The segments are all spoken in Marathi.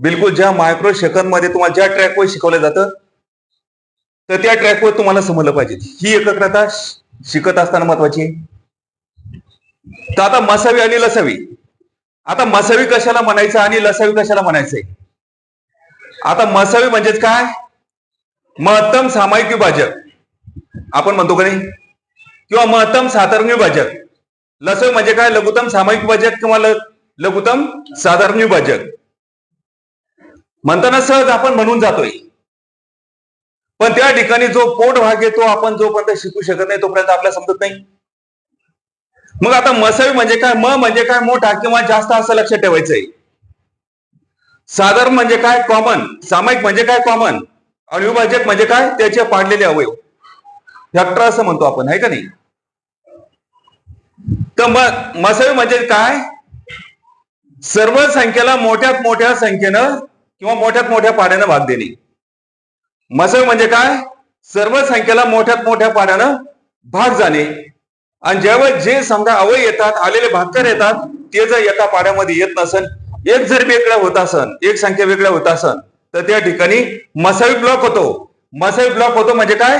बिलकुल ज्या मायक्रो सेकंदमध्ये तुम्हाला ज्या ट्रॅकवर शिकवलं जातं तर त्या ट्रॅकवर तुम्हाला समजलं पाहिजे. ही एकाग्रता श- शिकत असताना महत्वाची आहे. तर आता मसावी आणि लसावी. आता मसावी कशाला म्हणायचं आणि लसावी कशाला म्हणायचंय? आता मसावी म्हणजेच काय? महत्तम सामायिक विभाजक. आपण म्हणतो का नाही? किंवा महत्तम साधारण विभाजक. लसावी म्हणजे काय? लघुतम सामायिक विभाजक किंवा लघुत्तम लघुतम साधारण विभाजक. म्हणताना सहज आपण म्हणून जातोय. पण त्या ठिकाणी जो पोट भाग येतो आपण जोपर्यंत शिकू शकत नाही तोपर्यंत आपल्याला समजत नाही. मग आता मसावी म्हणजे काय? म म्हणजे काय? मोठा किंवा जास्त असं लक्षात ठेवायचंय. साधारण म्हणजे काय? कॉमन सामायिक म्हणजे काय? कॉमन अविभाजक म्हणजे काय? त्याचे पाडलेले अवयव. फॅक्टर असं म्हणतो आपण आहे का नाही? तर मग मसावी म्हणजे काय? सर्व संख्येला मोठ्यात मोठ्या संख्येनं किंवा मोठ्यात मोठ्या पाण्यानं भाग देणे. मसळ म्हणजे काय? सर्व संख्येला मोठ्यात मोठ्या पाण्यानं भाग जाणे. आणि ज्यावेळेस जे समजा अवय येतात आलेले भाकर येतात ते जर एका पाड्यामध्ये येत नसन एक जर वेगळा होत असन एक संख्या वेगळ्या होत असन तर त्या ठिकाणी मसावी ब्लॉक होतो. मसावी ब्लॉक होतो म्हणजे काय?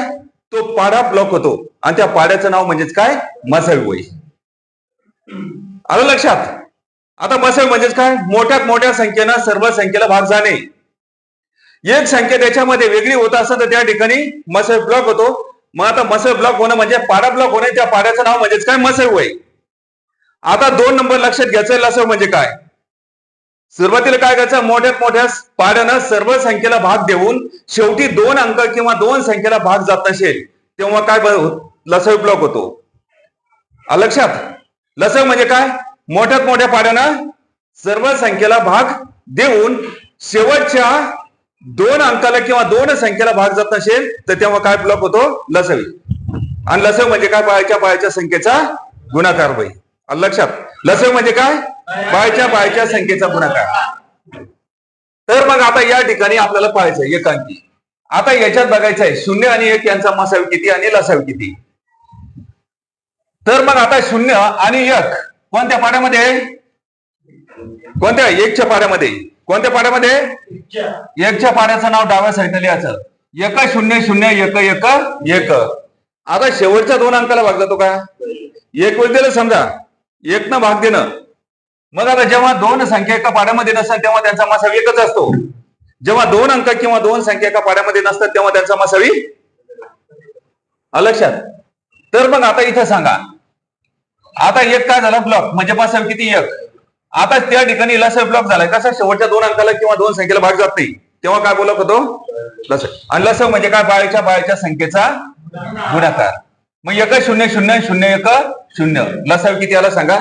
तो पाडा ब्लॉक होतो. आणि त्या पाड्याचं नाव म्हणजेच काय? मसावी होई आलं लक्षात? आता बसेल म्हणजेच काय? मोठ्यात मोठ्या संख्येनं सर्व संख्येला भाग जाणे एक संख्या त्याच्यामध्ये वेगळी होत असत तर त्या ठिकाणी मसल ब्लॉक होतो. मग आता मसल ब्लॉक होणं म्हणजे पाडा ब्लॉक होणे त्या पाड्याचं नाव म्हणजेच काय? मसल होय. आता दोन नंबर लक्षात घ्यायचं असं म्हणजे काय? सुरुवातीला काय करायचं? मोठ्यात मोठ्या पाड्यानं सर्व संख्येला भाग देऊन शेवटी दोन अंक किंवा दोन संख्येला भाग जात नसेल तेव्हा काय लसव ब्लॉक होतो. लक्षात? लसव म्हणजे काय? मोठ्यात मोठ्या पाड्यानं सर्व संख्येला भाग देऊन शेवटच्या दोन अंकाला किंवा दोन संख्येला भाग जात नसेल तर तेव्हा काय ब्लॉक होतो? लसवी. आणि लसव म्हणजे काय? बाळच्या बाळच्या संख्येचा गुणाकार बाई लक्षात लसव म्हणजे काय? बाळच्या बाळच्या संख्येचा गुणाकार. तर मग आता या ठिकाणी आपल्याला पाहायचंय एकांकी. आता याच्यात बघायचं आहे शून्य आणि एक यांचा मसावी किती आणि लसावी किती? तर मग आता शून्य आणि एक. कोणत्या पाड्यामध्ये कोणत्या? एकच्या पाड्यामध्ये कोणत्या पाड्यामध्ये एकच्या. पाड्याचं नाव डाव्या साईडला लिहायचं. एक शून्य शून्य एक एक एक. आता शेवटच्या दोन अंकाला भाग जातो का? एक वेळ दिलं समजा. एक न भाग देणं मग आता जेव्हा दोन संख्या एका पाड्यामध्ये नसतात तेव्हा त्यांचा मासावी एकच असतो. जेव्हा दोन अंक किंवा दोन संख्या एका पाड्यामध्ये नसतात तेव्हा त्यांचा मासावी आलं लक्षात. तर मग आता इथं सांगा. आता एक काय झाला? ब्लॉक म्हणजे मासावी किती एक? आता त्या ठिकाणी लसर ब्लॉक झालाय. कसा शेवटच्या दोन अंकाला किंवा दोन संख्येला भाग जात नाही. तेव्हा काय बोलत होतो? लस आणि लस म्हणजे काय? बाळच्या बाळच्या संख्येचा गुणाकार. मग एक शून्य शून्य शून्य एक शून्य. लसाव किती आला सांगा?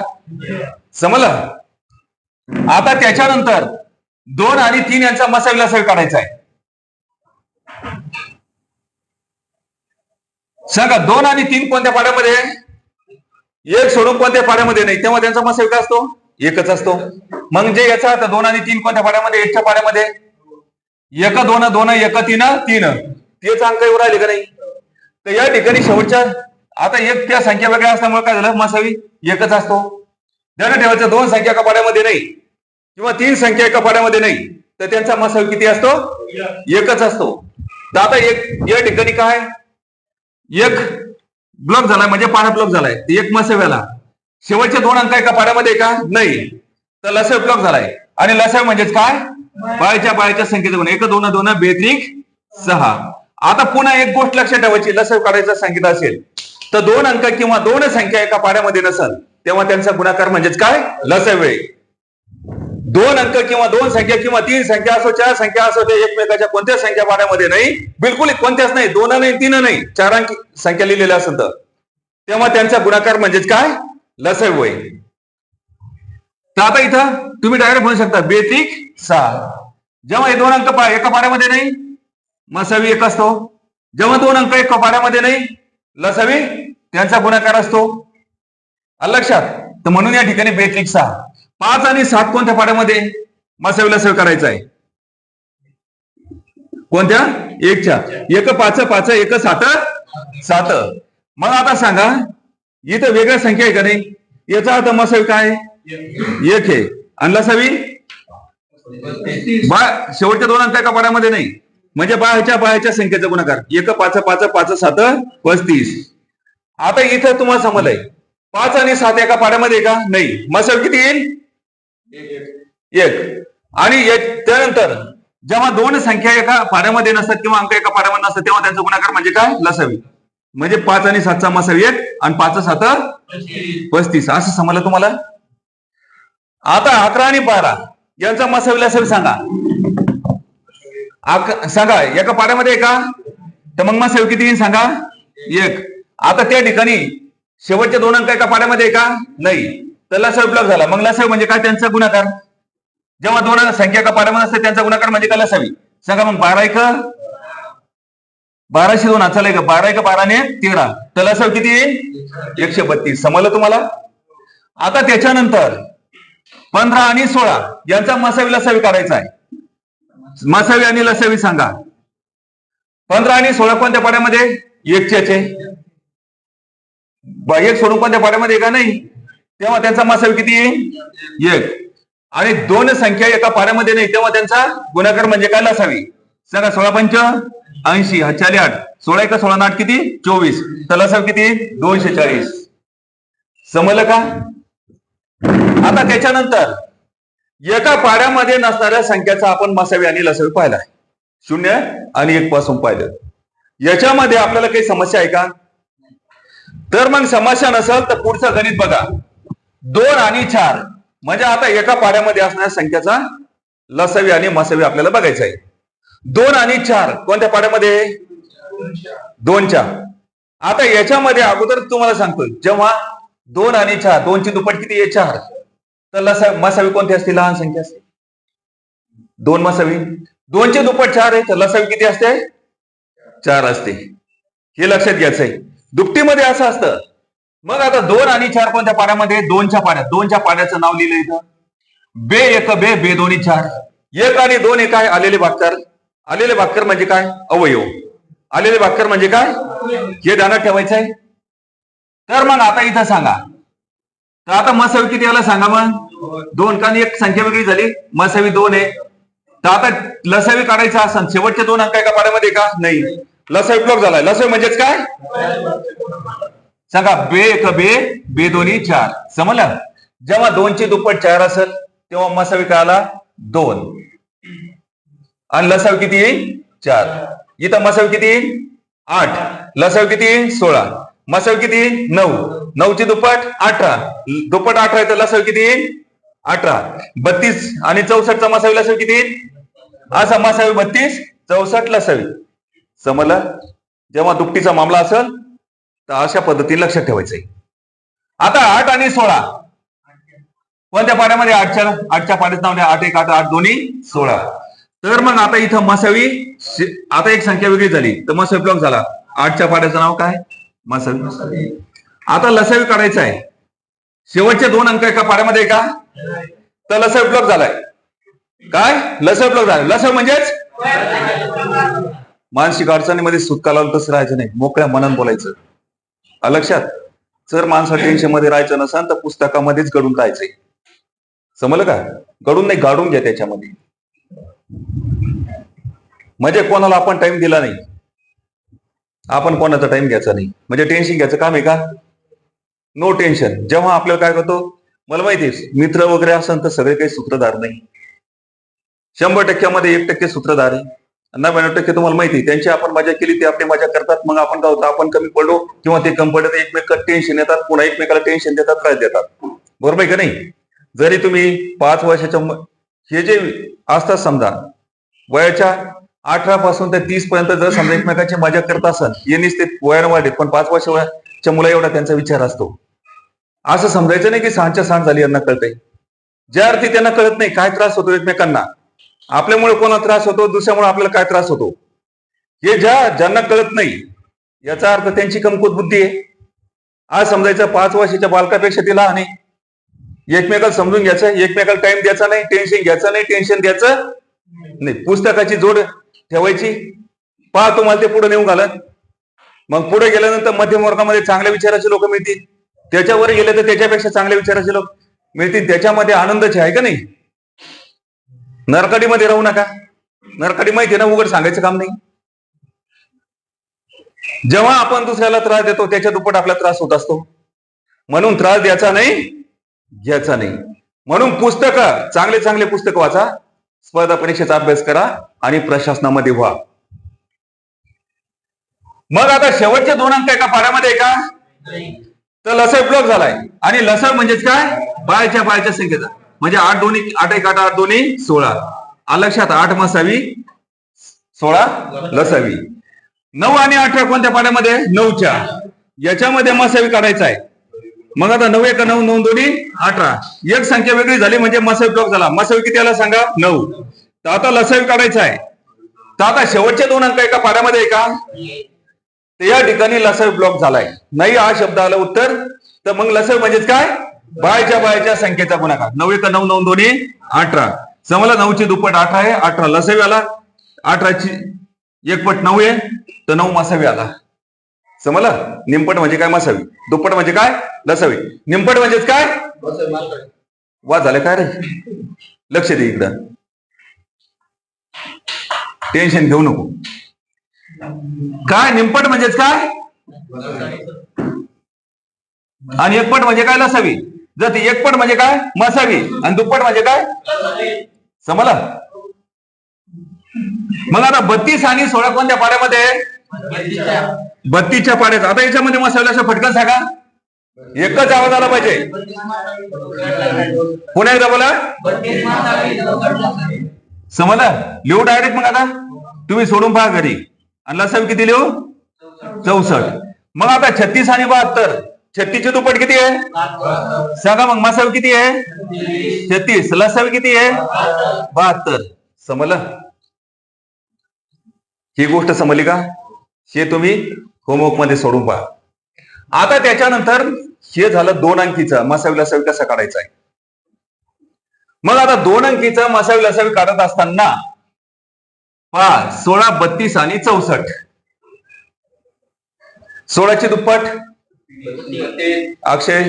समजलं? आता त्याच्यानंतर दोन आणि तीन यांचा मसावी लसावी काढायचा आहे. सांगा दोन आणि तीन कोणत्या पाड्यामध्ये एक सोडून कोणत्या पाड्यामध्ये नाही तेव्हा त्यांचा मसावी काय असतो एकच असतो. म्हणजे याचा अर्थ दोन आणि तीन कोणत्या पाड्यामध्ये एकच्या पाड्यामध्ये? एक दोन दोन एक तीन तीन. तेच अंक येऊ राहिले का नाही? तर या ठिकाणी शेवटच्या आता एक त्या संख्या वेगळ्या असल्यामुळे काय झालं? मसावी एकच असतो. ध्यान ठेवायचं दोन संख्या एका पाड्यामध्ये नाही किंवा तीन संख्या एका पाड्यामध्ये नाही तर त्यांचा मसावी किती असतो? एकच असतो. तर आता एक या ठिकाणी काय? एक ब्लॉक झालाय म्हणजे पाढा ब्लॉक झालाय. एक मसाव्याला शेवटचे दोन अंक एका पाड्यामध्ये का? नाही. तर लसाव ब्लॉक झालाय. आणि लसाव म्हणजेच काय? बाळच्या बाळच्या संख्येचा गुण एक दोन दोन बेत्रिक सहा. आता पुन्हा एक गोष्ट लक्षात ठेवायची. लसाव काढायचा सांगितलं असेल तर दोन अंक किंवा दोन संख्या एका पाड्यामध्ये नसल तेव्हा त्यांचा गुणाकार म्हणजेच काय? लस वेळ. दोन अंक किंवा दोन संख्या किंवा तीन संख्या असो चार संख्या असो ते एकमेकाच्या कोणत्या संख्या पाड्यामध्ये नाही. बिलकुल कोणत्याच नाही. दोन नाही तीन नाही. चार अंकी संख्या लिहिलेल्या असेल तर. तेव्हा त्यांचा गुणाकार म्हणजेच काय? लसाव होय तर आता इथं तुम्ही डायरेक्ट म्हणू शकता बेतिक सहा जेव्हा हे दोन अंक एका पाड्यामध्ये नाही मसावी एक असतो. जेव्हा दोन अंक एका पाड्यामध्ये नाही लसावी त्यांचा गुणाकार असतो. लक्षात तर म्हणून या ठिकाणी बेतिक सहा पाच आणि सात कोणत्या पाड्यामध्ये? मसावी लसावी करायचा आहे. कोणत्या? एकच्या. एक पाच पाच एक सात सात. मग आता सांगा इथं वेगळ्या संख्या आहे का नाही? याचा अर्थ मसावी काय? एक आहे. आणि लसावी? बा शेवटच्या दोन अंक एका पाड्यामध्ये नाही. म्हणजे बाहेरच्या बाहेरच्या संख्येचा गुणाकार. एक पाच पाच पाच सात पस्तीस. आता इथं तुम्हाला समजलंय. पाच आणि सात एका पाड्यामध्ये का? नाही. मसाल किती येईल? एक. आणि त्यानंतर जेव्हा दोन संख्या एका पाड्यामध्ये नसतात किंवा अंक एका पाड्यामध्ये नसतात तेव्हा त्यांचा गुणाकार म्हणजे काय? लसावी. म्हणजे पाच आणि सातचा मसावी एक आणि पाच सात पस्तीस. असं समजलं तुम्हाला? आता अकरा आणि बारा. यांचा मसावी लसावी सांगा. सांगा एका पाड्यामध्ये एका? तर मग मसावी किती येईल सांगा? एक. आता त्या ठिकाणी शेवटचे दोन अंक एका पाड्यामध्ये एका? का नाही. तर लसावी ब्लॉक झाला. मग लसावी म्हणजे काय? त्यांचा गुणाकार. जेव्हा दोन संख्या का पाड्यामध्ये असते त्यांचा गुणाकार म्हणजे काय? लसावी. सांगा मग बारा एक बाराशे दोन. चालेल का बारा एक बाराने तेरा. तर लसावी किती येईल? एकशे बत्तीस. समजलं तुम्हाला? आता त्याच्यानंतर पंधरा आणि सोळा यांचा मसावी लसावी काढायचा आहे. मसावी आणि लसावी सांगा. पंधरा आणि सोळा कोणत्या पाड्यामध्ये एकशेचे एक सोडून कोणत्या पाड्यामध्ये का? नाही. तेव्हा त्यांचा मासावी किती? येईल एक. आणि दोन संख्या एका पाड्यामध्ये नाही तेव्हा त्यांचा गुणाकार म्हणजे काय लसावी सांगा सोळा पंच ऐंशी हा आठ. सोळा एका सोळा आठ किती? चोवीस. तर लसावी किती? दोनशे चाळीस. समजलं का? आता त्याच्यानंतर एका पाड्यामध्ये नसणाऱ्या संख्याचा आपण मसावी आणि लसावी पाहिला शून्य आणि एक पासून पाहिलं. याच्यामध्ये आपल्याला काही समस्या आहे का? तर मग समस्या नसेल तर पुढचं गणित बघा. दोन आणि चार. म्हणजे आता एका पाड्यामध्ये असणाऱ्या संख्याचा लसावी आणि मसावी आपल्याला बघायचा आहे. दोन आणि चार कोणत्या पाड्यामध्ये? दोनच्या. आता याच्यामध्ये अगोदर तुम्हाला सांगतो जेव्हा दोन आणि चार दोनची दुप्पट किती आहे? चार. तर लसा मसावी कोणती असते? लहान संख्या असते. दोन मसावी. दोनची दुप्पट चार आहे तर लसावी किती असते? चार असते. हे लक्षात घ्यायचं आहे दुपटीमध्ये असं असतं मग आता दोन आणि चार कोणत्या पाण्यामध्ये दोनच्या पाण्यात दोनच्या पाण्याचं नाव लिहिलं इथं. बे एक बे बे दोन्ही चार. एक आणि दोन एक आहे आलेले भाकर आलेले भाकर म्हणजे काय? अवयव. आलेले भाकर म्हणजे काय? हे ध्यानात ठेवायचं आहे तर मग आता इथं सांगा. तर आता मसावी किती आला सांगा मग? दोन. कारण एक संख्या वेगळी झाली. मसावी दोन आहे. तर आता लसावी काढायचा असं. शेवटचे दोन अंक एका पाण्यामध्ये का? नाही. लसावी ब्लॉक झालाय. लसावी म्हणजेच काय? सांगा बे एक बे बे दोन्ही चार. समजलं? जेव्हा दोनचे दुप्पट चार असेल तेव्हा मसावी काय आला? दोन. आणि लसावी किती येईल? चार. इथं मसावी किती येईल? आठ. लसावी किती येईल? सोळा. मसावी किती येईल? नऊ. नऊची दुप्पट अठरा. दुप्पट अठरा येतं लसाव लसावी किती येईल? अठरा. बत्तीस आणि चौसष्टचा मसावी लसावी किती येईल? असा मसावी बत्तीस चौसष्ट लसावी. समजलं? जेव्हा दुपटीचा मामला असेल तर अशा पद्धतीने लक्षात ठेवायचंय आता आठ आणि सोळा. कोणत्या पाड्यामध्ये आठच्या आठच्या पाण्याचं नाव आठ एक आठ आठ दोन्ही सोळा. तर मग आता इथं मसावी आता एक संख्या वेगळी झाली. तर मसावी ब्लॉक झाला. आठच्या पाड्याचं नाव काय? मसावी. आता लसावी काढायचं आहे. शेवटचे दोन अंक एका पाड्यामध्ये का? तर लसावी ब्लॉक झालाय. काय? लसावी ब्लॉक झाला लसावी म्हणजेच? मानसिक अडचणीमध्ये सुटका लावलं तसं राहायचं नाही? मोकळ्या मनात बोलायचं. लक्षात जर माणसं टेन्शनमध्ये राहायचं नसेल तर पुस्तकामध्येच घडून राहायचंय समजलं का? घडून नाही गाडून घ्या त्याच्यामध्ये. म्हणजे कोणाला आपण टाइम दिला नाही. आपण कोणाचा टाइम घ्यायचा नाही. म्हणजे टेन्शन घ्यायचं काम आहे का? नो टेन्शन जेव्हा आपल्याला काय करतो मला माहिती आहे मित्र वगैरे असेल तर सगळे काही सूत्रधार नाही. शंभर टक्क्यामध्ये एक टक्के सूत्रधार आहे. नव्याण्णव टक्के तुम्हाला माहिती त्यांची आपण मजा केली ते आपली मजा करतात मग आपण काय होतं आपण कमी पडलो किंवा ते कमी पडत तर एकमेकाला टेन्शन येतात पुन्हा एकमेकाला टेन्शन देतात त्रास देतात. बरोबर आहे का नाही? जरी तुम्ही पाच वर्षाच्या हे जे असतात समजा वयाच्या अठरा पासून ते तीस पर्यंत जर समजा एकमेकाची मजा करत असाल यांनीच ते वयानं वाढेल पण पाच वर्षाच्या मुला एवढा त्यांचा विचार असतो. असं समजायचं नाही की सहाच्या सहा झाली यांना कळतंय. ज्या अर्थी त्यांना कळत नाही काय त्रास होतो एकमेकांना आपल्यामुळे कोणाला त्रास होतो? दुसऱ्यामुळे आपल्याला काय त्रास होतो? हे ज्या ज्यांना कळत नाही याचा अर्थ त्यांची कमकुत बुद्धी आहे. आज समजायचं पाच वर्षाच्या बालकापेक्षा ती लहान आहे एकमेकाला समजून घ्यायचं एकमेकाला टाइम द्यायचा नाही टेन्शन घ्यायचं नाही टेन्शन द्यायचं नाही. पुस्तकाची जोड ठेवायची. पहा तुम्हाला ते पुढे नेऊन घालत. मग पुढे गेल्यानंतर मध्यम वर्गामध्ये चांगल्या विचाराचे लोक मिळतील. त्याच्यावर गेले तर त्याच्यापेक्षा चांगल्या विचाराचे लोक मिळतील. त्याच्यामध्ये आनंदाचे आहे का नाही? नरकडीमध्ये राहू नका. नरकडी माहिती आहे ना उघड सांगायचं काम नाही. जेव्हा आपण दुसऱ्याला त्रास देतो त्याच्या दुप्पट आपला त्रास होत असतो. म्हणून त्रास द्यायचा नाही घ्यायचा नाही. म्हणून पुस्तकं चांगले चांगले पुस्तक वाचा. स्पर्धा परीक्षेचा अभ्यास करा आणि प्रशासनामध्ये व्हा. मग आता शेवटचे दोन अंक एका पाड्यामध्ये आहे का? तर लसर ब्लॉक झालाय. आणि लसर म्हणजेच काय? बायच्या बायच्या संख्येचा. म्हणजे आठ दोन्ही आठ एक आठ आठ दोन्ही सोळा. लक्षात? आठ मसावी सोळा लसावी नऊ आणि अठरा कोणत्या पाण्यामध्ये नऊच्या. याच्यामध्ये मसावी काढायचा आहे. मग आता नऊ एक नऊ नऊ दोन्ही अठरा. एक संख्या वेगळी झाली म्हणजे मसावी ब्लॉक झाला. मसावी किती आला सांगा? नऊ. तर आता लसावी काढायचा आहे. तर आता शेवटचे दोन अंक एका पाण्यामध्ये आहे का? तर या ठिकाणी लसावी ब्लॉक झालाय. नाही हा शब्द आला उत्तर. तर मग लसावी म्हणजेच काय? बायच्या बायच्या संख्येचा गुणाकार. नऊ एक नऊ नऊ दोन्ही अठरा. समजा नऊची दुप्पट अठरा आहे अठरा लसावी आला. अठराची एक पट नऊ आहे तर नऊ मासावी आला. समजलं? निमपट म्हणजे काय मासावी? दुप्पट म्हणजे काय? लसावी. निमपट म्हणजेच काय? वा झालं काय रे? लक्ष दे इकडं. टेन्शन घेऊ नको. काय? निमपट म्हणजेच काय? आणि एकपट म्हणजे काय लसावी? जर ती एकपट म्हणजे काय? मसावी. आणि दुप्पट म्हणजे काय? समजला? मग आता बत्तीस आणि सोळा कोणत्या पाड्यामध्ये? बत्तीसच्या पाड्यात. आता याच्यामध्ये मसाला असं फटकन सांगा. एकच आवाज आला पाहिजे. पुन्हा एकदा बोला? समजलं? लिहू डायरेक्ट मग आता. तुम्ही सोडून पहा घरी. आणि लसावी किती लिहू? चौसष्ट. मग आता छत्तीस आणि बहात्तर. छत्तीसची दुप्पट किती आहे? सांगा मग मासावी किती आहे? छत्तीस. लसावी किती आहे? बहात्तर. समलं ही गोष्ट समजली का? हे तुम्ही होमवर्कमध्ये सोडून पहा. आता त्याच्यानंतर हे झालं दोन अंकीचं. मासावी लसावी कसा काढायचा आहे? मग आता दोन अंकीचं मासावी लसावी काढत असताना पहा सोळा बत्तीस आणि चौसष्ट. सोळाची दुप्पट? अक्षय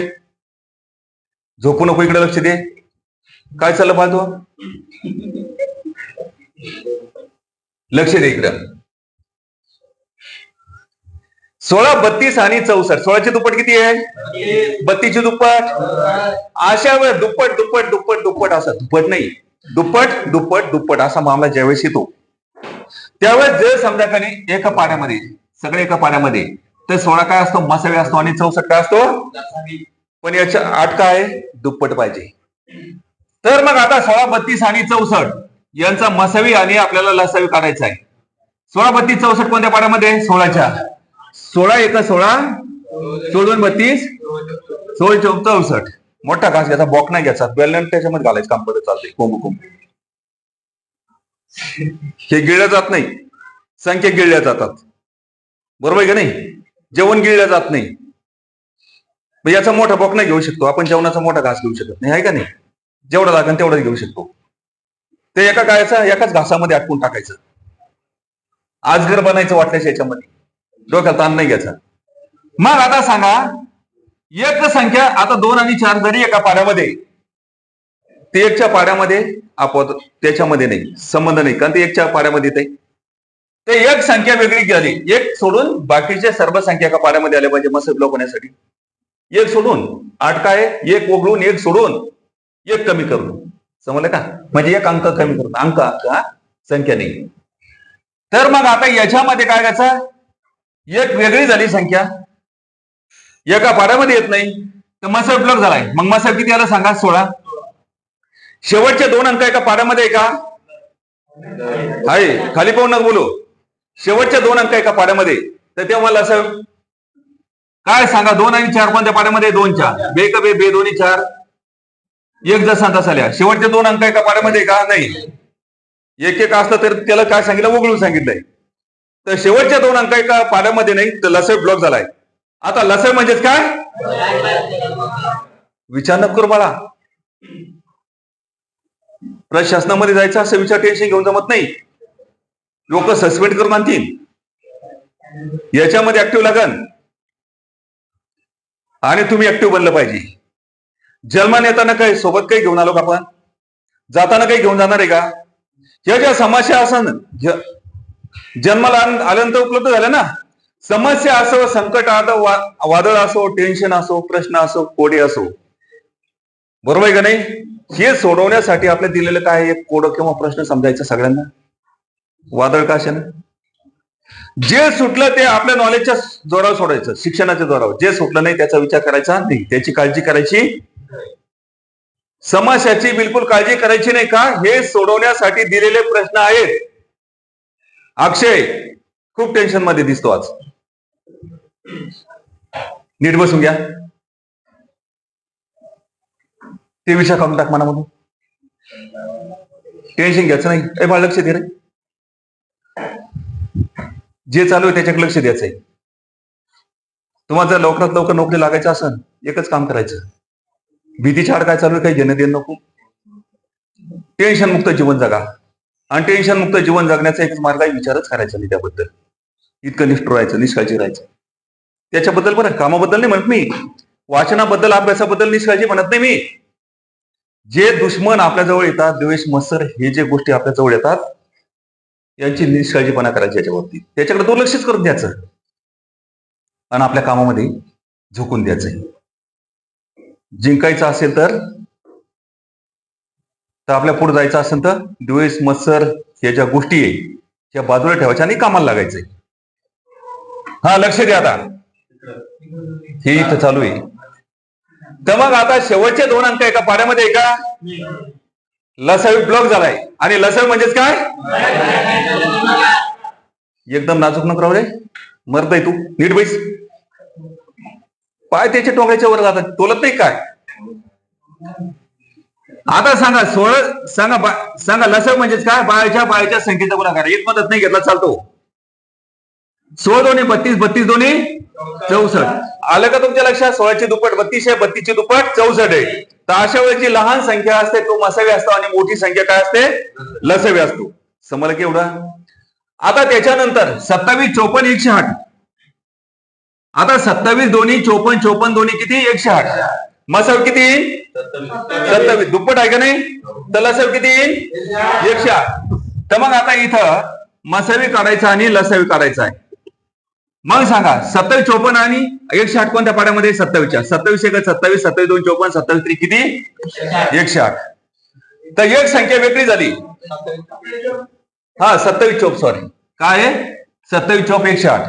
झोपू नको इकडे लक्ष दे. काय चाललं पाहतो? लक्ष दे इकडं. सोळा बत्तीस आणि चौसष्ट. सोळाची दुप्पट किती आहे? बत्तीसची दुप्पट. अशा वेळ दुप्पट दुप्पट दुप्पट दुप्पट असा. दुप्पट नाही. दुप्पट दुप्पट दुप्पट असा मामला ज्यावेळेस येतो. त्यावेळेस जर समजा एका पाण्यामध्ये सगळे एका पाण्यामध्ये तर सोळा काय असतो? मसावी असतो आणि चौसष्ट काय असतो? पण याच्या आठ काय दुप्पट पाहिजे. तर मग आता सोळा बत्तीस आणि चौसष्ट यांचा मसावी आणि आपल्याला लसावी काढायचा आहे. सोळा बत्तीस चौसष्ट कोणत्या पाण्यामध्ये सोळाच्या. सोळा एक सोळा सोळून बत्तीस सोळ चौक चौसष्ट. मोठा घास घ्यायचा बॉक नाही घ्यायचा. बेलन त्याच्यामध्ये घालायचं काम पडत चालतंय. कोंबू कोंबू. हे गिळल्या जात नाही. संख्या गिळल्या जातात. बरोबर आहे का नाही? जेवण गिळलं जात नाही. मग याचा मोठा बोकना नाही घेऊ शकतो. आपण जेवणाचा मोठा घास घेऊ शकत नाही. आहे का नाही? जेवढा लागेल तेवढाच घेऊ शकतो. ते एका गायचा एकाच घासामध्ये अटकून टाकायचं. आजगर बनायचं वाटल्यास याच्यामध्ये. डोक्याला ताण नाही घ्यायचा. मग आता सांगा एक संख्या आता दोन आणि चार जरी एका पाड्यामध्ये ते एकच्या पाड्यामध्ये आपोआप त्याच्यामध्ये नाही. संबंध नाही. कारण ते एकच्या पाड्यामध्ये येते ते एक संख्या वेगळी झाली एक सोडून बाकीच्या सर्व संख्या एका पाड्यामध्ये आल्या पाहिजे मस्त ब्लॉक होण्यासाठी. एक सोडून आठ काय? एक उघडून एक सोडून एक कमी करून. समजलं का? म्हणजे एक अंक कमी करून. अंक अंक हा? संख्या नाही. तर मग आता याच्यामध्ये काय करायचं? एक वेगळी झाली संख्या. एका पाड्यामध्ये येत नाही. तर मसर ब्लॉक झालाय. मग मसर किती आला सांगा? सोळा. शेवटचे दोन अंक एका पाड्यामध्ये आहे का? आहे. खाली पाहून नका बोलू. शेवटच्या दोन अंक एका पाड्यामध्ये. तर तेव्हा मला असं काय सांगा दोन आणि चार कोणत्या पाड्यामध्ये? दोन चार. बे का बे बे दोन्ही चार. एक जसा आल्या. लिहा शेवटचे दोन अंक एका पाड्यामध्ये का? नाही. एक एक असलं तर त्याला काय सांगितलं? वगळून सांगितलंय. तर शेवटच्या दोन अंक एका पाड्यामध्ये नाही तर लसय ब्लॉक झालाय. आता लसय म्हणजेच काय? विचार नको करू मला प्रशासनामध्ये जायचं असं विचार टेन्शन घेऊन जमत नाही. लोक सस्पेंड करून आणतील. याच्यामध्ये ऍक्टिव्ह लागन. आणि तुम्ही ऍक्टिव्ह बनलं पाहिजे. जन्मान येताना काही सोबत काही घेऊन आलो का आपण? जाताना काही घेऊन जाणार आहे का? ह्या ज्या समस्या असन जन्माला आल्यानंतर उपलब्ध झाल्या ना? समस्या असो संकट आता वादळ असो टेन्शन असो प्रश्न असो कोडे असो. बरोबर आहे का नाही? हे सोडवण्यासाठी आपल्या दिलेलं काय एक कोड किंवा प्रश्न समजायचा सगळ्यांना? वादळ का असे जे सुटलं ते आपल्या नॉलेजच्या जोरावर सोडायचं शिक्षणाच्या जोरावर. जे सुटलं नाही त्याचा विचार करायचा नाही. त्याची काळजी करायची समस्याची बिलकुल काळजी करायची नाही का? हे सोडवण्यासाठी दिलेले प्रश्न आहेत. अक्षय खूप टेन्शनमध्ये दिसतो आज. नीट बसून घ्या. ते विषय काढून टाक मनामधून. टेन्शन घ्यायचं नाही. ए बाळ लक्ष दे रे. जे चालू आहे त्याच्याकडे लक्ष द्यायचं आहे. तुम्हाला जर लवकरात लवकर नोकरी लागायचं असेल एकच काम करायचं. भीतीच्या आड काय चालू आहे काही घेणं देणं नको. टेन्शन मुक्त जीवन जगा. आणि टेन्शन मुक्त जीवन जगण्याचा एक मार्ग आहे विचारच करायचा नाही त्याबद्दल. इतकं निष्ठ राहायचं निष्काळजी राहायचं. त्याच्याबद्दल बरं कामाबद्दल नाही म्हणत मी. वाचनाबद्दल अभ्यासाबद्दल निष्काळजी म्हणत नाही मी. जे दुश्मन आपल्या जवळ येतात द्वेष मत्सर हे जे गोष्टी आपल्या जवळ येतात यांची निष्काळजीपणा करायची याच्या बाबतीत त्याच्याकडे दुर्लक्षच करून द्यायचं. आणि आपल्या कामामध्ये झोकून द्यायचं जिंकायचं असेल तर तर आपल्या पुढे जायचं असेल तर द्वेष मत्सर या ज्या गोष्टी आहे त्या बाजूला ठेवायच्या आणि कामाला लागायचंय. हा लक्ष द्या आता. हे इथं चालू आहे. तर मग आता शेवटचे दोन अंक एका पाड्यामध्ये आहे का? लसावी ब्लॉक झालाय. आणि लसळ म्हणजेच काय? एकदम नाजूक नको राहू रे. मरतय तू. नीट बैस. पाय त्याच्या टोंगळ्याच्या वर जातात. तोलत नाही काय? आता सांगा सोळ सांगा बा- सांगा लसव म्हणजेच काय? बाळाच्या बाळाच्या संख्येचा गुणाकार. एक मदत नाही घेतला चालतो. सोळ दोन्ही बत्तीस बत्तीस दोन्ही चौसष्ट. आलं का तुमच्या लक्षात? सोळाची दुप्पट बत्तीस आहे बत्तीसची दुप्पट चौसष्ट आहे. तर अशा वेळेस जी लहान संख्या असते तो मसावी असतो आणि मोठी संख्या काय असते? लसवी असतो. समजलं की एवढा? आता त्याच्यानंतर सत्तावीस चोपन्न एकशे आठ. आता सत्तावीस दोन्ही चोपन्न चोपन्न दोन्ही किती? एकशे आठ. मसाव किती? येईल सत्तावीस. दुप्पट आहे का नाही? तर लसावी किती? येईल एकशे आठ. तर मग आता इथं मसावी काढायचा आणि लसावी काढायचा आहे. मग सांगा सत्तावीस चोपन्न आणि एकशे आठ कोणत्या पाड्यामध्ये? सत्तावीसच्या सत्तावीस एक सत्तावीस सत्तावीस दोन चोपन्न सत्तावीस त्रि किती? एकशे आठ. तर एक संख्या वेगळी झाली. हा सत्तावीस चोप सॉरी काय आहे? सत्तावीस चोप एकशे आठ.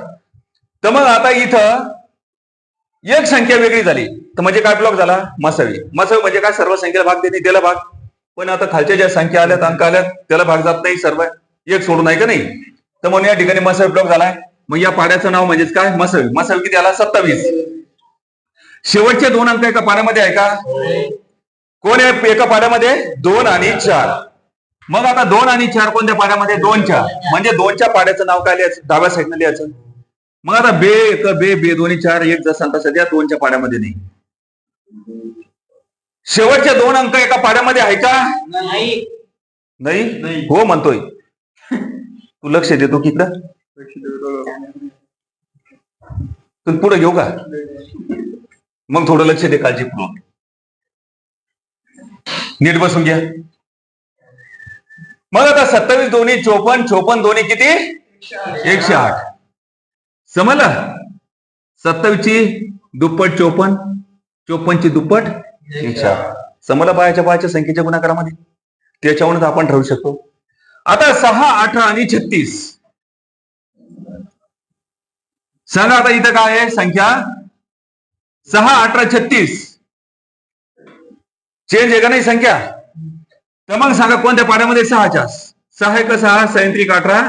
तर मग आता इथं एक संख्या वेगळी झाली. तर म्हणजे काय ब्लॉक झाला? मसावी. मसावी म्हणजे काय? सर्व संख्येला भाग देते त्याला भाग. पण आता खालच्या ज्या संख्या आल्यात अंक आल्यात त्याला भाग जात नाही सर्व एक सोडून आहे का नाही? तर म्हणून या ठिकाणी मसावी ब्लॉक झालाय. मग या पाड्याचं नाव म्हणजेच काय? मसावी मसावी किती आला? सत्तावीस. शेवटचे दोन अंक एका पाड्यामध्ये आहे का? कोण आहे एका पाड्यामध्ये? दोन आणि चार. मग आता दोन आणि चार कोणत्या पाड्यामध्ये? दोनच्या म्हणजे दोनच्या पाड्याचं नाव काय लिहायचं? डाव्या साईडनं लिहायचं. मग आता बे एक बे बे दोन्ही चार एक जसं तसं द्या दोनच्या पाड्यामध्ये नाही. शेवटचे दोन अंक एका पाड्यामध्ये आहे का? नाही? नाही. हो म्हणतोय. तू लक्ष देतो की इकडं. तू पुढे घेऊ का? मग थोडं लक्ष दे काळजीपूर्वक. नीट बसून घ्या. मग आता सत्तावीस दोन्ही चोपन्न चोपन्न दोन्ही किती? एकशे आठ. समजलं? सत्तावीसची दुप्पट चोपन्न. चोपन्नची दुप्पट एकशे आठ. समजलं बायाच्या बायाच्या संख्येच्या गुणाकारामध्ये? त्याच्यावरूनच आपण ठरवू शकतो. आता सहा अठरा आणि छत्तीस. सांगा आता इथं काय आहे संख्या? सहा अठरा छत्तीस. चेंज आहे का नाही संख्या? तर मग सांगा कोणत्या पाड्यामध्ये सहाच्या? सहा एक सहा सैंत्रिक अठरा.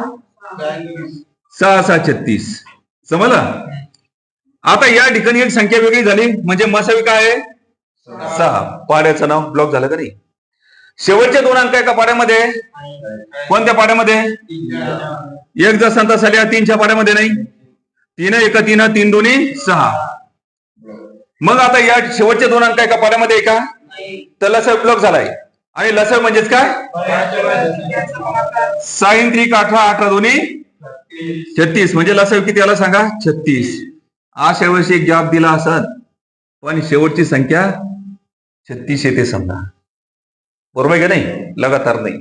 सहा सहा छत्तीस. समजलं? आता या ठिकाणी एक संख्या वेगळी झाली. म्हणजे मसावी काय आहे? सहा. पाड्याचं नाव ब्लॉक झालं का नाही? शेवटचे दोन अंक एका पाड्यामध्ये? कोणत्या पाड्यामध्ये? एक जर संत झाल्या तीनच्या पाड्यामध्ये नाही. तीन एक तीन तीन दोन्ही सहा. मग आता या शेवटच्या दोन अंक एका पाण्यामध्ये आहे का? तर लसाव ब्लॉक झालाय. आणि लसाव म्हणजेच काय? साईन त्रिक अठरा अठरा दोन्ही छत्तीस. म्हणजे लसाव किती आला सांगा? छत्तीस. अशा वेळेस एक जॉब दिला असत पण शेवटची संख्या छत्तीस येते समजा. बरोबर आहे का नाही? लगातार नाही.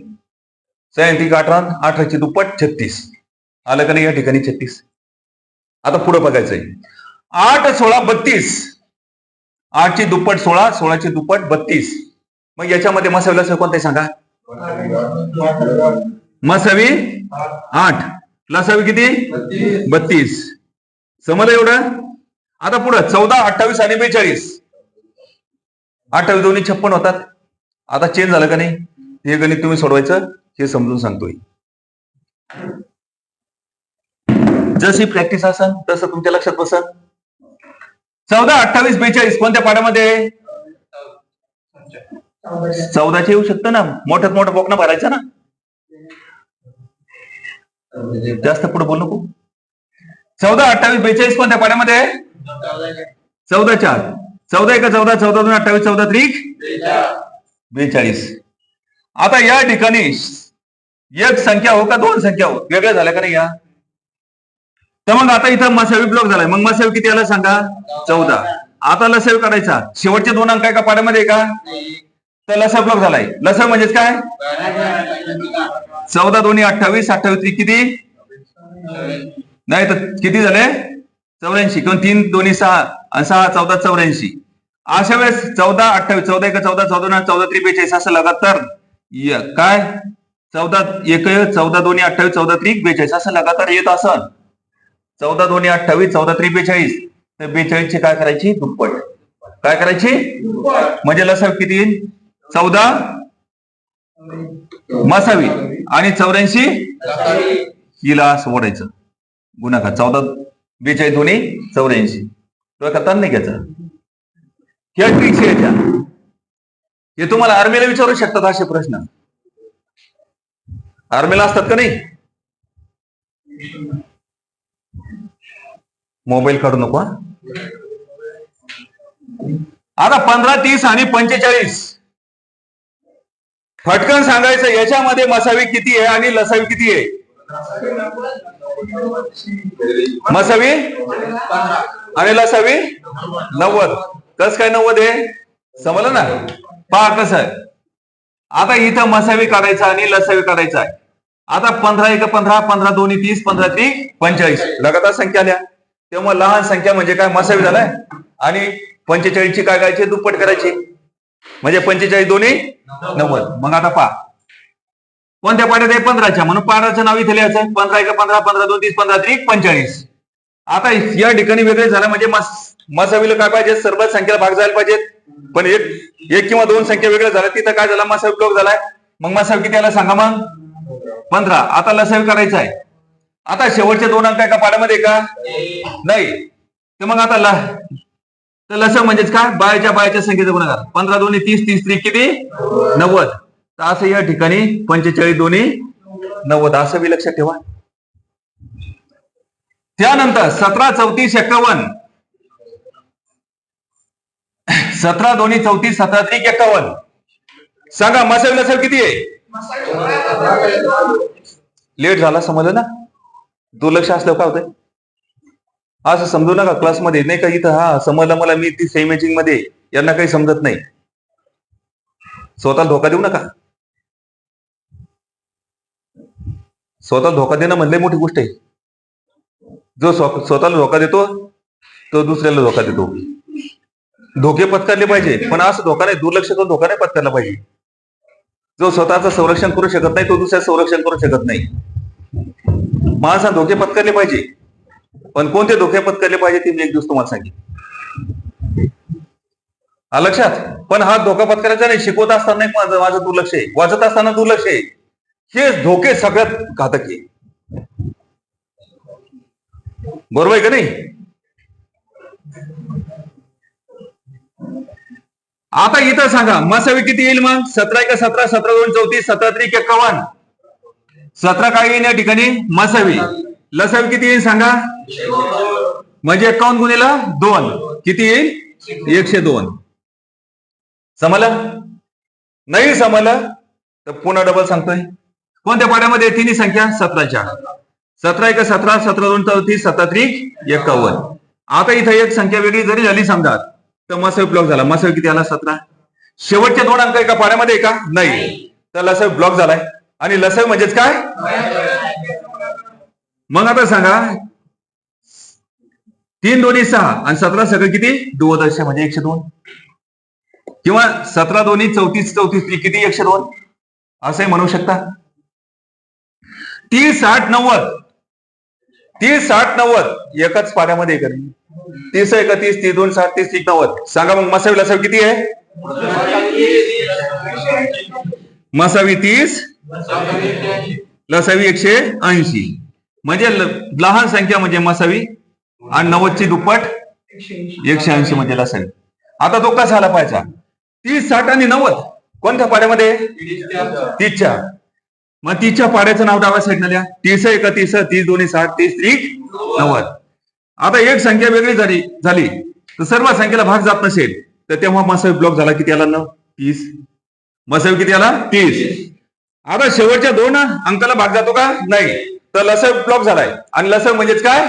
सैंतिक अठरा अठराची दुप्पट छत्तीस. आलं का नाही या ठिकाणी छत्तीस? आता पुढे बघायचंय. आठ सोळा बत्तीस. आठची दुप्पट सोळा सोळाची दुप्पट बत्तीस. मग याच्यामध्ये मसावीला सर कोणते सांगा? मसावी आठ. लसावी किती? बत्तीस. समजलं एवढं? आता पुढं चौदा अठ्ठावीस आणि बेचाळीस. अठ्ठावीस दोन्ही छप्पन होतात. आता चेंज झालं का नाही? हे गणित तुम्ही सोडवायचं हे समजून सांगतोय. जशी प्रॅक्टिस असेल तसं तुमच्या लक्षात बसल चौदा अठ्ठावीस बेचाळीस कोणत्या पाड्यामध्ये चौदाचे येऊ शकतं ना. मोठ्यात मोठं बोकना भरायचा ना. जास्त पुढे बोल नको. चौदा अठ्ठावीस बेचाळीस कोणत्या पाड्यामध्ये चौदा चार. चौदा एका चौदा चौदा दोन अठ्ठावीस चौदा त्रिक? बेचाळीस. आता या ठिकाणी एक संख्या हो का दोन संख्या हो? वेगळ्या झाल्या का नाही या? तर मग आता इथं मसावी ब्लॉक झालाय. मग मसावी किती आला सांगा? चौदा. आता लसावी काढायचा. शेवटचे दोन अंक आहे का पाड्यामध्ये का तर लसा ब्लॉक झालाय. लसावी म्हणजेच काय? चौदा दोन्ही अठ्ठावीस अठ्ठावीस किती? नाही तर किती झाले? चौऱ्याऐंशी. किंवा तीन दोन्ही सहा. आणि सहा चौदा चौऱ्याऐंशी. अशा वेळेस चौदा अठ्ठावीस. चौदा एक चौदा चौदा चौदा चौदा त्रिबेचाळीस असं लगातार य- काय? चौदा एक चौदा दोन्ही अठ्ठावीस चौदा त्रिक बेचाळीस. असं लगातार येत असन. चौदा दोन्ही अठ्ठावीस चौदा त्रि बेचाळीस. तर बेचाळीसची काय करायची? दुप्पट. काय करायची? म्हणजे लसावी किती येईल? चौदा. मसावी. आणि चौऱ्याऐंशी? हिला सोडायचं गुणाकार. चौदा बेचाळीस दोन्ही चौऱ्याऐंशी. तुला करता नाही घ्यायचा. ह्या ट्रिक्स याच्या हे तुम्हाला आर्मीला विचारू शकतात असे प्रश्न. आर्मीला असतात का नाही? मोबाईल काढू नको आता पंधरा तीस आणि पंचेचाळीस. फटकन सांगायचं याच्यामध्ये मसावी किती आहे आणि लसावी किती आहे? मसावी? आणि लसावी? नव्वद. कस काय नव्वद आहे? समजलं ना? पहा कसं आहे. आता इथं मसावी काढायचा आणि लसावी काढायचा आहे. आता पंधरा एक पंधरा पंधरा दोन्ही तीस पंधरा ती पंचेचाळीस. लगातार संख्या आल्या तेव्हा लहान संख्या म्हणजे काय? मसावी झालाय? आणि पंचेचाळीसची काय करायची? दुप्पट करायची. म्हणजे पंचेचाळीस दोन्ही नव्वद. मग आता पहा. कोणत्या पाड्यात आहे? पंधराच्या. म्हणून पाड्याचं नाव इथे लिहायचं. पंधरा एक पंधरा पंधरा दोन तीस पंधरा त्रिक पंचेचाळीस. आता या ठिकाणी वेगळे झालं म्हणजे मसावीला काय पाहिजे? सर्व संख्येला भाग जायला पाहिजेत पण एक एक किंवा दोन संख्या वेगळ्या झाल्या. तिथं काय झाला? मसावी ब्लॉक झालाय. मग मसावी किती आला? सांगा मग. पंधरा. आता लसावी करायचा आहे. आता शेवटचे दोन अंक एका पाड्यामध्ये का? नाही. तर मग आता ल तर लस म्हणजेच काय? बायाच्या बायाच्या संख्येचा गुणाकार. पंधरा दोन्ही तीस तीस त्रिक किती? नव्वद. तर असं या ठिकाणी पंचेचाळीस दोन्ही नव्वद. असं बी लक्षात ठेवा. त्यानंतर सतरा चौतीस एक्कावन्न. सतरा दोन्ही चौतीस सतरा त्रिक एक्कावन्न. सांगा मसावी नसेल किती आहे? लेट झाला समजलं ना? दुर्लक्ष असल्यावर काय होतंय? असं समजू नका क्लासमध्ये नाही का इथं हा समजलं मला मी ती सेम सेमेचिंगमध्ये यांना काही समजत नाही. स्वतः धोका देऊ नका. स्वतः धोका देणं म्हणले मोठी गोष्ट आहे. जो स्वतःला धोका देतो तो दुसऱ्याला धोका देतो. धोके पत्करले पाहिजे पण असं धोका नाही दुर्लक्ष करून धोका नाही पत्करला पाहिजे. जो स्वतःचं संरक्षण करू शकत नाही तो दुसऱ्या संरक्षण करू शकत नाही. माणसा धोके पत्करले पाहिजे. पण कोणते धोके पत्करले पाहिजे ते मी एक दिवस तुम्हाला सांगेन. हा लक्षात? पण हा धोका पत्करायचा नाही शिकवत असताना माझं माझं दुर्लक्ष आहे. वाचत असताना दुर्लक्ष आहे. हे धोके सगळ्यात घातक आहे. बरोबर आहे का नाही? आता इथं सांगा मसावी किती येईल मग? सतरा का सतरा सतरा दोन चौतीस सतरा त्रिक एकावन्न. सतरा काय येईल या ठिकाणी मसावी. लसावी किती येईल सांगा? म्हणजे एकावन्न गुन्हेला दोन. किती येईल? एकशे दोन. समजलं? नाही समजलं तर पुन्हा डबल सांगतोय. कोणत्या पाड्यामध्ये तिन्ही संख्या? सतराच्या. सतरा एक सतरा सतरा दोन चौतीस सतरा त्रिक एकावन्न. आता इथं एक संख्या वेगळी जरी झाली समजा तर मसावी ब्लॉक झाला. मसावी किती आला? सतरा. शेवटचे दोन अंक एका पाड्यामध्ये का? नाही. तर लसावी ब्लॉक झालाय. आणि लसावी म्हणजेच काय? मग आता सांगा. तीन दोन्ही सहा. आणि सतरा सगळं किती? दुवदश म्हणजे एकशे दोन. किंवा सतरा दोन्ही चौतीस चौतीस किती? एकशे दोन. असंही म्हणू शकता. तीस साठ नव्वद. तीस साठ नव्वद. एकाच पाण्यामध्ये करेल तीस एकतीस तीस दोन साठ तीस तीस नव्वद. सांगा मग मसावी लसावी किती आहे? मसावी तीस. लसावी एकशे ऐंशी. म्हणजे लहान संख्या म्हणजे मसावी आणि नव्वदची दुप्पट एकशे ऐंशी म्हणजे लसावी. आता तो कसा आला पाहायचा? तीस साठ आणि नव्वद. कोणत्या पाड्यामध्ये? तीसच्या. मग तीसच्या पाड्याचं नाव डाव्या साईडनं लिहा. तीस एक तीस तीस दोन्ही साठ तीस त्रिक नव्वद. आता एक संख्या वेगळी झाली झाली. तर सर्व संख्येला भाग जात नसेल तर तेव्हा मसावी ब्लॉक झाला किती आला? न तीस. मसावी किती आला? तीस. आता शेवटच्या दोन अंकाला भाग जातो का? नाही. तर लस ब्लॉक झालाय. आणि लस म्हणजेच काय?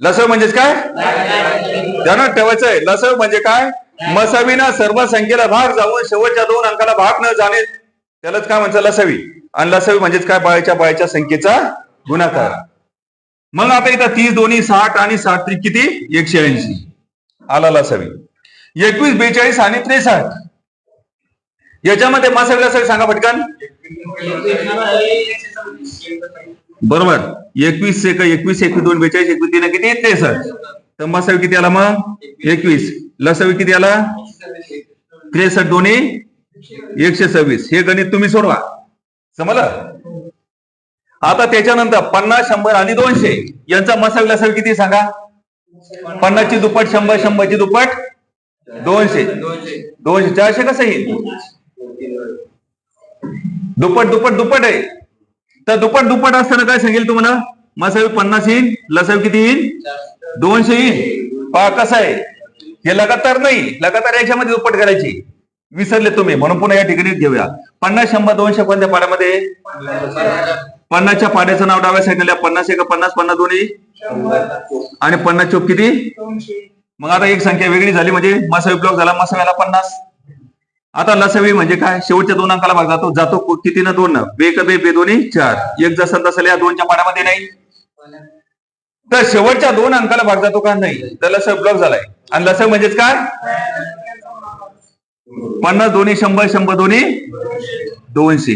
लस म्हणजेच काय? ध्यानात ठेवायचंय. लस म्हणजे काय? मसावीना सर्व संख्येला भाग जाऊन शेवटच्या दोन अंकाला भाग न जाणे. त्यालाच काय म्हणतात? लसवी. आणि लसवी म्हणजेच काय? बाळाच्या बाळाच्या संख्येचा गुणाकार. मग आता इथं तीस दोन्ही साठ आणि साठ किती? एकशे ऐंशी. आला लसवी. एकवीस बेचाळीस आणि त्रेसाठ याच्यामध्ये मसावी लसवी सांगा पटकन. बरोबर. एकवीस एक एकवीस एकवीस दोन बेचाळीस एकवीस तीन किती? त्रेसष्ट. तर मसावी किती आला मग? एकवीस. लसावी किती आला? त्रेसष्ट दोन्ही? एकशे सव्वीस. हे गणित तुम्ही सोडवा. समजलं? आता त्याच्यानंतर पन्नास शंभर आणि दोनशे. यांचा मसावी लसावी किती सांगा? पन्नासची दुप्पट शंभर शंभरची दुप्पट दोनशे. दोनशे. चारशे कसं येईल? दुप्पट दुप्पट दुप्पट आहे. तर दुप्पट दुप्पट असताना काय सांगेल तुम्हाला? मसावी पन्नास येईल लसावी किती येईल दोनशे येईल पहा कसं आहे? हे लगातार नाही लगातार याच्यामध्ये दुप्पट करायची. विसरले तुम्ही म्हणून पुन्हा या ठिकाणी घेऊया. पन्नास शंभर दोनशे कोणत्या पाड्यामध्ये? पन्नासच्या पाड्याचं नाव डाव्या साईडला पन्नास एक पन्नास पन्नास दोन्ही. आणि पन्नास चोप किती? मग आता एक संख्या वेगळी झाली म्हणजे मसावी ब्लॉक झाला मसाव्याला पन्नास. आता लसवी म्हणजे काय? शेवटच्या दोन अंकाला भाग जातो. जातो कितीनं? किती ना दोन बेक बे बे दोन्ही चार. एक जसं तसं या दोनच्या पाण्यामध्ये नाही तर शेवटच्या दोन अंकाला भाग जातो का नाही? तर लस ब्लॉक झालाय. आणि लस म्हणजेच काय? पन्नास दोन्ही शंभर शंभर दोन्ही दोनशे.